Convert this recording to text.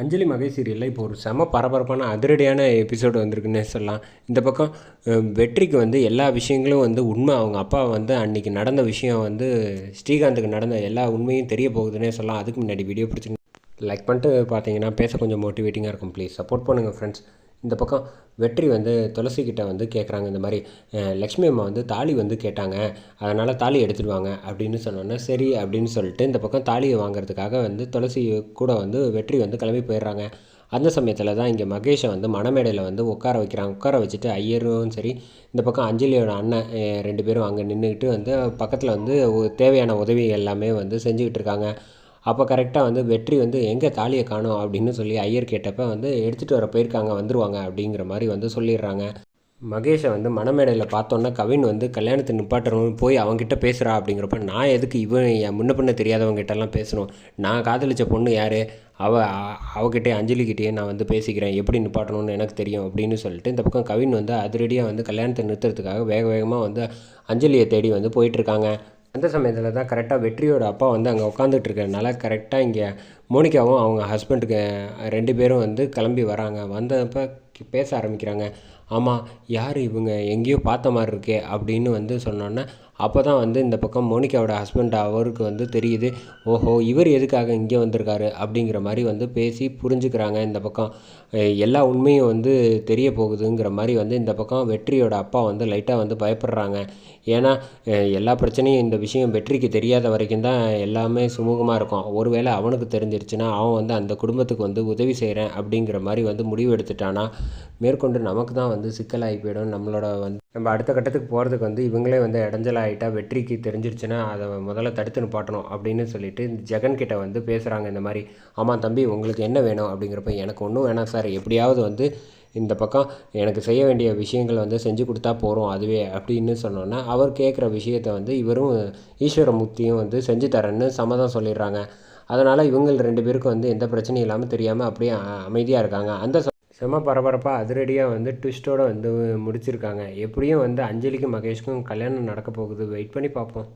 அஞ்சலி மகேஷ் சீரியலில் இப்போ ஒரு செம பரபரப்பான அதிரடியான எபிசோடு வந்திருக்குன்னே சொல்லலாம். இந்த பக்கம் வெற்றிக்கு வந்து எல்லா விஷயங்களும் வந்து உண்மை. அவங்க அப்பா வந்து அன்றைக்கி நடந்த விஷயம் வந்து ஸ்ரீகாந்துக்கு நடந்த எல்லா உண்மையும் தெரிய போகுதுன்னே சொல்லலாம். அதுக்கு முன்னாடி வீடியோ பிடிச்சிங்க லைக் பண்ணிட்டு பார்த்தீங்கன்னா பேச கொஞ்சம் மோட்டிவேட்டிங்காக இருக்கும். ப்ளீஸ் சப்போர்ட் பண்ணுங்கள் ஃப்ரெண்ட்ஸ் இந்த பக்கம் வெற்றி வந்து துளசிக்கிட்ட வந்து கேட்குறாங்க இந்த மாதிரி லக்ஷ்மி அம்மா வந்து தாலி வந்து கேட்டாங்க. அதனால் தாலி எடுத்துடுவாங்க. அப்படின்னு சொன்னோன்னே சரி அப்படின்னு சொல்லிட்டு இந்த பக்கம் தாலியை வாங்குறதுக்காக வந்து துளசி கூட வந்து வெற்றி வந்து கிளம்பி போயிடுறாங்க. அந்த சமயத்தில் தான் இங்கே மகேஷை வந்து மணமேடையில் வந்து உட்கார வைக்கிறாங்க. உட்கார வச்சுட்டு ஐயரும் சரி இந்த பக்கம் அஞ்சலியோட அண்ணன் ரெண்டு பேரும் அங்கே நின்றுக்கிட்டு வந்து பக்கத்தில் வந்து தேவையான உதவி எல்லாமே வந்து செஞ்சுக்கிட்டு இருக்காங்க. அப்போ கரெக்டாக வந்து வெற்றி வந்து எங்கே தாலியை காணோம் அப்படின்னு சொல்லி ஐயர் கேட்டப்ப வந்து எடுத்துகிட்டு வர போயிருக்காங்க வந்துருவாங்க அப்படிங்கிற மாதிரி வந்து சொல்லிடுறாங்க. மகேஷை வந்து மணமேடையில் பார்த்தோன்னா கவின் வந்து கல்யாணத்தை நிப்பாட்டணும் போய் அவங்ககிட்ட பேசுகிறா அப்படிங்கிறப்ப நான் எதுக்கு இவன் என் முன்ன பண்ண தெரியாதவங்ககிட்டலாம் பேசணும்? நான் காதலிச்ச பொண்ணு யார்? அவ அவகிட்டே அஞ்சலிக்கிட்டேயே நான் வந்து பேசிக்கிறேன். எப்படி நிப்பாட்டணும்னு எனக்கு தெரியும் அப்படின்னு சொல்லிட்டு இந்த பக்கம் கவின் வந்து அதிரடியாக வந்து கல்யாணத்தை நிறுத்துறதுக்காக வேக வேகமாக வந்து அஞ்சலியை தேடி வந்து போயிட்டுருக்காங்க அந்த சமயத்தில் தான் கரெக்டாக வெற்றியோட அப்பா வந்து அங்கே உட்காந்துட்டு கரெக்டாக இங்கே மோனிகாவும் அவங்க ஹஸ்பண்டுக்கு ரெண்டு பேரும் வந்து கிளம்பி வராங்க. வந்தப்போ பேச ஆரம்பிக்கிறாங்க. ஆமாம் யார் இவங்க? எங்கேயோ பார்த்த மாதிரி இருக்கே அப்படின்னு வந்து சொன்னோன்னே அப்போ தான் வந்து இந்த பக்கம் மோனிகாவோட ஹஸ்பண்ட் அவருக்கு வந்து தெரியுது ஓஹோ இவர் எதுக்காக இங்கே வந்திருக்காரு அப்படிங்கிற மாதிரி வந்து பேசி புரிஞ்சுக்கிறாங்க இந்த பக்கம். எல்லா உண்மையும் வந்து தெரிய போகுதுங்கிற மாதிரி வந்து இந்த பக்கம் வெற்றியோட அப்பா வந்து லைட்டாக வந்து பயப்படுறாங்க. ஏன்னா எல்லா பிரச்சனையும் இந்த விஷயம் வெற்றிக்கு தெரியாத வரைக்கும் தான் எல்லாமே சுமூகமாக இருக்கும். ஒருவேளை அவனுக்கு தெரிஞ்சிருச்சுன்னா அவன் வந்து அந்த குடும்பத்துக்கு வந்து உதவி செய்கிறேன் அப்படிங்கிற மாதிரி வந்து முடிவு எடுத்துட்டானா மேற்கொண்டு நமக்கு தான் வந்து சிக்கலாகி போயிடும். நம்மளோட வந்து நம்ம அடுத்த கட்டத்துக்கு போகிறதுக்கு வந்து இவங்களே வந்து இடைஞ்சலாகிட்டா வெற்றிக்கு தெரிஞ்சிருச்சுன்னா அதை முதல்ல தடுத்து நிப்பாட்டணும் அப்படின்னு சொல்லிட்டு இந்த ஜெகன் கிட்ட வந்து பேசுகிறாங்க இந்த மாதிரி ஆமாம் தம்பி உங்களுக்கு என்ன வேணும்? அப்படிங்கிறப்ப எனக்கு ஒன்றும் வேணாம் சார். எப்படியாவது வந்து இந்த பக்கம் எனக்கு செய்ய வேண்டிய விஷயங்கள் வந்து செஞ்சு கொடுத்தா போகிறோம் அதுவே அப்படின்னு சொன்னோன்னா அவர் கேட்குற விஷயத்த வந்து இவரும் ஈஸ்வரமூர்த்தியும் வந்து செஞ்சு தரேன்னு சம்மதம் சொல்லிடுறாங்க. அதனால் இவங்க ரெண்டு பேருக்கும் வந்து எந்த பிரச்சனையும் இல்லாமல் தெரியாமல் அப்படியே அமைதியாக இருக்காங்க. அந்த ச- செம பரபரப்பாக அதிரடியாக வந்து ட்விஸ்ட்டோடு வந்து முடிச்சிருக்காங்க. எப்படியும் வந்து அஞ்சலிக்கும் மகேஷ்க்கும் கல்யாணம் நடக்க போகுது. வெயிட் பண்ணி பார்ப்போம்.